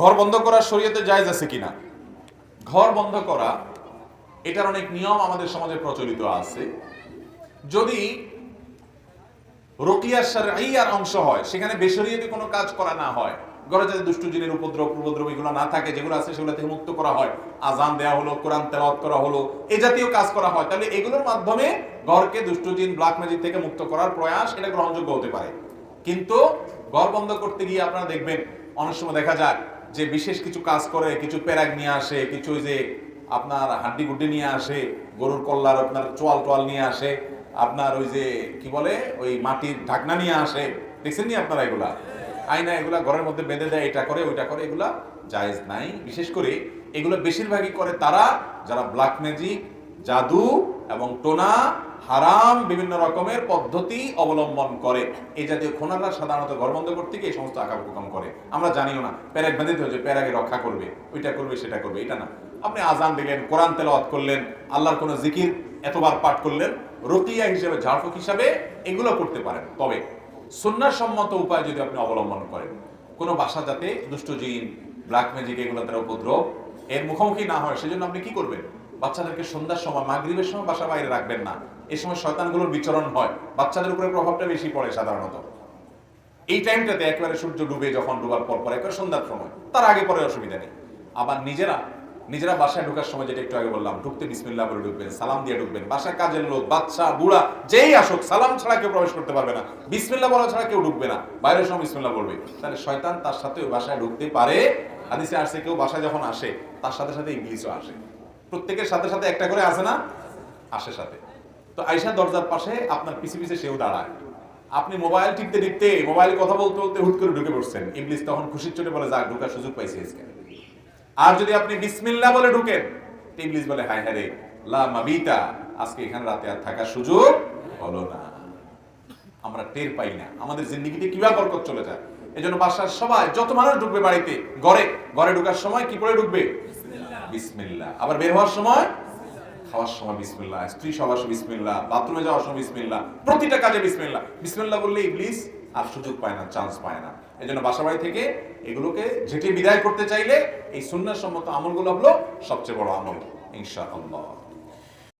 ঘর বন্ধ করা শরীয়তে জায়েজ আছে কিনা? ঘর বন্ধ করা, এটার অনেক নিয়ম আমাদের সমাজে প্রচলিত আছে। যদি রকিয়ার সারাইয়ার অংশ হয়, সেখানে বেসরিয়াতে কোনো কাজ করা না হয়, ঘরে যাতে দুষ্টু জিনের উপদ্রব উপদ্রব এগুলো না থাকে, যেগুলো আছে সেগুলো থেকে মুক্ত করা হয় আজান দেওয়া হলো, কোরআন তেলাওয়াত করা হলো, এ জাতীয় কাজ করা হয়, তাহলে এগুলোর মাধ্যমে ঘরকে দুষ্টু জিন, ব্ল্যাক ম্যাজিক থেকে মুক্ত করার প্রয়াস এটা গ্রহণযোগ্য হতে পারে। কিন্তু ঘর বন্ধ করতে গিয়ে আপনারা দেখবেন, অনেক সময় দেখা যায় যে বিশেষ কিছু কাজ করে, কিছু প্যারাগ নিয়ে আসে, কিছু যে আপনার হাড্ডি গুড্ডি নিয়ে আসে, গরুর কল্লার আপনার চোয়াল টোয়াল নিয়ে আসে, আপনার ওই যে কি বলে, ওই মাটির ঢাকনা নিয়ে আসে। দেখছেন নি আপনারা এগুলা? আয়না এগুলা ঘরের মধ্যে বেঁধে দেয়, এটা করে, ওইটা করে, এগুলা জায়েজ নাই। বিশেষ করে এগুলো বেশিরভাগই করে তারা যারা ব্ল্যাক ম্যাজিক জাদু এবং টোনা হারাম বিভিন্ন রকমের পদ্ধতি অবলম্বন করে। এই জাতীয় খোনারা সাধারণত ঘর বন্ধ করতে গিয়ে এই সমস্ত আকাম কুকাম করে। আমরা জানিও না প্যারাগ বেঁধে হচ্ছে প্যারাগে রক্ষা করবে, ওইটা করবে, সেটা করবে, এটা না। আপনি আজান দিলেন, কোরআন তেলাওয়াত করলেন, আল্লাহর কোনো জিকির এতবার পাঠ করলেন, রকিয়া হিসেবে, ঝাড়ফুক হিসাবে এগুলো করতে পারেন। তবে সুন্নাসম্মত উপায় যদি আপনি অবলম্বন করেন, কোনো বাসা যাতে দুষ্ট জিন ব্ল্যাক ম্যাজিক এগুলো তারা উপদ্রব, এর মুখোমুখি না হয়, সেজন্য আপনি কি করবেন? বাচ্চাদেরকে সন্ধ্যার সময়, মাগরিবের সময় বাসা বাইরে রাখবেন না। এই সময় শয়তানগুলোর বিচরণ হয়। বাচ্চাদের উপরে প্রভাবটা বেশি পড়ে সাধারণত। এই টাইমটাতে একেবারে সূর্য ডুবে যখন ডুবার পর পর একবার সন্ধ্যার সময়, তার আগে পরে অসুবিধা নেই। আবার নিজেরা নিজেরা বাসায় ঢোকার সময় যেটা একটু আগে বললাম, ঢুকতে বিসমিল্লাহ বলে ঢুকবেন, সালাম দিয়ে ঢুকবেন। বাসায় কাজের লোক, বাচ্চা, বুড়া, যেই আসুক, সালাম ছাড়া কেউ প্রবেশ করতে পারবে না। বিসমিল্লাহ বলা ছাড়া কেউ ঢুকবে না। বাইরের সময় বিসমিল্লাহ বলবে। তাহলে শয়তান তার সাথে বাসায় ঢুকতে পারে। হাদিসে আসছে কেউ বাসায় যখন আসে, তার সাথে সাথে ইংলিশও আসে। প্রত্যেকের সাথে সাথে একটা করে আসে না? আসে সাথে। তো আইসা দরজার পাশে আপনার পিছে পিছে সেও দাঁড়ায়। আপনি মোবাইল টিপতে টিপতে মোবাইলে কথা বলতে বলতে হুট করে ঢুকে পড়ছেন। ইংলিশ তখন খুশির চোটে বলে যাক ঢুকার সুযোগ পাইছি আজকে। আর যদি আপনি বিসমিল্লাহ বলে ঢুকেন ইংলিশ বলে, হায় হায় রে, লা মাবিতা, আজকে এখানে রাতে আর থাকার সুযোগ হলো না। আমরা টের পাই না। আমাদের জিন্দিগিতে কীভাবে বরকত চলে যায়? এজন্য বাসার সবাই, যত মানুষ ঢুকবে বাড়িতে, ঘরে ঘরে ঢোকার সময় কি পড়ে ঢুকবে? বিসমিল্লাহ। আবার বের হওয়ার সময়? খাওয়ার সময় বিসমিল্লা স্ত্রী সবার সময় বিসমিল্লা বাথরুমে যাওয়ার সময় বিসমিল্লা প্রতিটা কাজে বিসমিল্লা বিসমিল্লা বললে ইবলিস আর সুযোগ পায় না চান্স পায় না। এই জন্য বাসা বাড়ি থেকে এগুলোকে ঝেঁটে বিদায় করতে চাইলে এই সুন্নাহ সম্মত আমলগুলো হলো সবচেয়ে বড় আমল, ইনশাআল্লাহ।